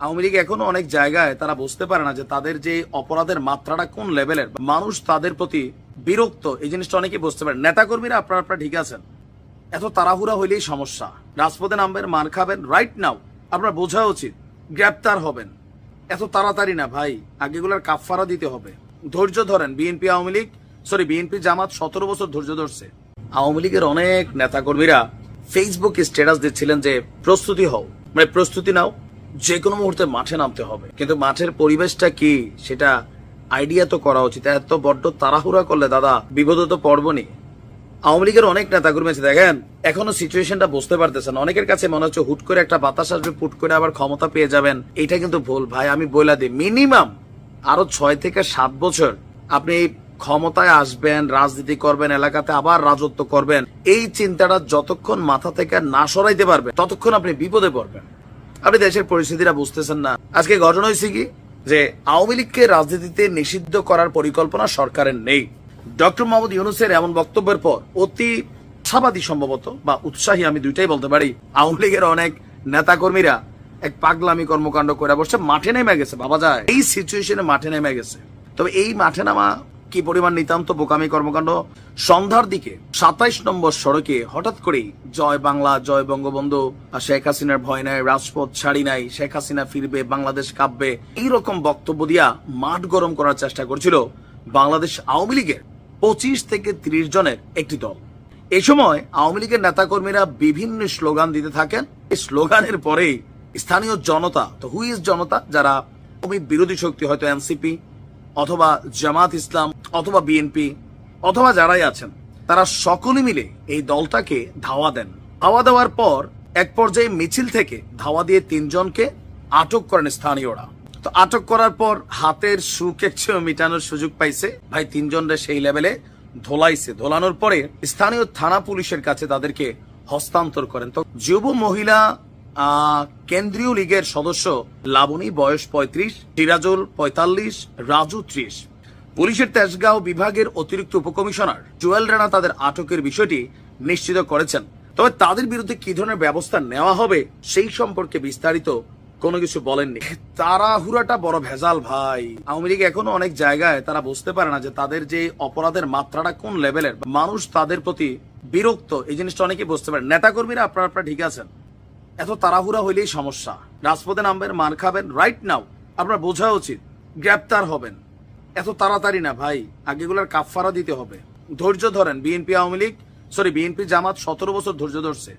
আওয়ামী লীগ এখনও অনেক জায়গায় তারা বুঝতে পারে না যে তাদের যে অপরাধের মাত্রাটা কোন লেভেলের। মানুষ তাদের প্রতি বিরক্ত, এই জিনিসটা অনেকেই বুঝতে পারে। নেতাকর্মীরা আপনারা আপনারা ঠিক আছেন। এত তাড়াহুড়া হইলেই সমস্যা। রাজপথে নামবেন, মার খাবেন রাইট নাও আপনার বোঝা উচিত। গ্রেপ্তার হবেন। এত তাড়াতাড়ি না ভাই, আগেগুলার কাফফারা দিতে হবে। ধৈর্য ধরেন, BNP Awami League sorry BNP Jamaat সতেরো বছর ধৈর্য ধরছে। আওয়ামী লীগের অনেক নেতাকর্মীরা ফেসবুক স্ট্যাটাস দিচ্ছিলেন যে, প্রস্তুতি হও। মানে প্রস্তুতি নাও। যে কোনো মুহূর্তে মাঠে নামতে হবে। কিন্তু মাঠের পরিবেশটা কি, সেটা আইডিয়া তো করা উচিত। এত বড্ড তাড়াহুড়া করলে দাদা, বিপদে তো পড়বনি। আওয়ামী লীগের অনেক নেতাকর্মী আছে, দেখেন, এখনও সিচুয়েশনটা বুঝতে পারতেছেন। অনেকের কাছে মনে হচ্ছে হুট করে একটা বাতাস আসবে, ফুট করে আবার ক্ষমতা পেয়ে যাবেন। এটা কিন্তু ভুল, ভাই, আমি বইলা দিই। মিনিমাম আরও ছয় থেকে সাত বছর আপনি ক্ষমতায় আসবেন, রাজনীতি করবেন, এলাকাতে আবার রাজত্ব করবেন। এই চিন্তাটা যতক্ষণ মাথা থেকে না সরাইতে পারবেন, ততক্ষণ আপনি বিপদে পড়বেন। আপনি দেশের পরিস্থিতিটা বুঝতেছেন না। আজকে ঘটনা হয়েছে কি? যে আওয়ামী লীগকে রাজনীতিতে নিষিদ্ধ করার পরিকল্পনা সরকারের নেই। ডক্টর মোহাম্মদ ইউনুসের এমন বক্তব্যের পর অতি আশাবাদী সম্ভবত, বা উৎসাহী আমি দুইটাই বলতে পারি। আওয়ামী লীগের অনেক নেতাকর্মীরা এক পাগলামি কর্মকাণ্ড করে বসে মাঠে নেমে গেছে বাবা যায়। এই সিচুয়েশনে মাঠে নেমে গেছে। তবে এই মাঠে নামা কি পরিমাণ নিতান্ত বোকামি কর্মকাণ্ড? সন্ধ্যার দিকে সাতাইশ নম্বর সড়কে হঠাৎ করেই জয় বাংলা, জয় বঙ্গবন্ধু। শেখ হাসিনার ভয় নাই, রাজপথ ছাড়ি নাই, শেখ হাসিনা ফিরবে, বাংলাদেশ কাঁপবে। এইরকম বক্তব্য দিয়া মাঠ গরম করার চেষ্টা করছিল বাংলাদেশ আওয়ামী লীগের পঁচিশ থেকে ত্রিশ জনের একটি দল। এই সময় আওয়ামী লীগের নেতাকর্মীরা বিভিন্ন স্লোগান দিতে থাকেন। এই স্লোগানের পরেই স্থানীয় জনতা, তো হুই ইজ জনতা? যারা বিরোধী শক্তি, হয়তো এনসিপি অথবা জামাত ইসলাম, অথবা বিএনপি অথবা যারাই আছেন, তারা সকলে মিলে এই দলটাকে ধাওয়া দেন। ধাওয়া দেওয়ার পর এক পর্যায়ে মিছিল থেকে ধাওয়া দিয়ে তিনজনকে আটক করেন স্থানীয়রা। তো আটক করার পর হাতের সুকেচ্ছ মিটানোর সুযোগ পাইছে। ভাই, তিনজনরে সেই লেভেলে ধোলাইছে। ধোলানোর পরে স্থানীয় থানা পুলিশের কাছে তাদেরকে হস্তান্তর করেন। তো যুব মহিলা কেন্দ্রীয় লীগের সদস্য লাবণী, বয়স পঁয়ত্রিশ, সিরাজুল পঁয়তাল্লিশ, রাজু ত্রিশ। পুলিশের তেজগাঁও বিভাগের অতিরিক্ত উপকমিশনার জুয়েল রানা তাদের আটকের বিষয়টি নিশ্চিত করেছেন। তবে তাদের বিরুদ্ধে কি ধরনের ব্যবস্থা নেওয়া হবে সেই সম্পর্কে বিস্তারিত কোনো কিছু বলেননি। তাড়াহুড়াটা বড় ভেজাল ভাই। আওয়ামী লীগ এখনও অনেক জায়গায় তারা বুঝতে পারে না যে তাদের যে অপরাধের মাত্রাটা কোন লেভেলের। মানুষ তাদের প্রতি বিরক্ত, এই জিনিসটা অনেকেই বুঝতে পারে। নেতাকর্মীরা আপনারা আপনারা ঠিক আছেন। এত তাড়াহুড়া হইলেই সমস্যা। রাজপথে নামবেন, মার খাবেন রাইট নাও আপনার বোঝা উচিত, গ্রেপ্তার হবেন। এত তাড়াতাড়ি না ভাই, আগেগুলার কাফফারা দিতে হবে। ধৈর্য ধরেন, BNP Awami League sorry BNP Jamaat সতেরো বছর ধৈর্য ধরছে।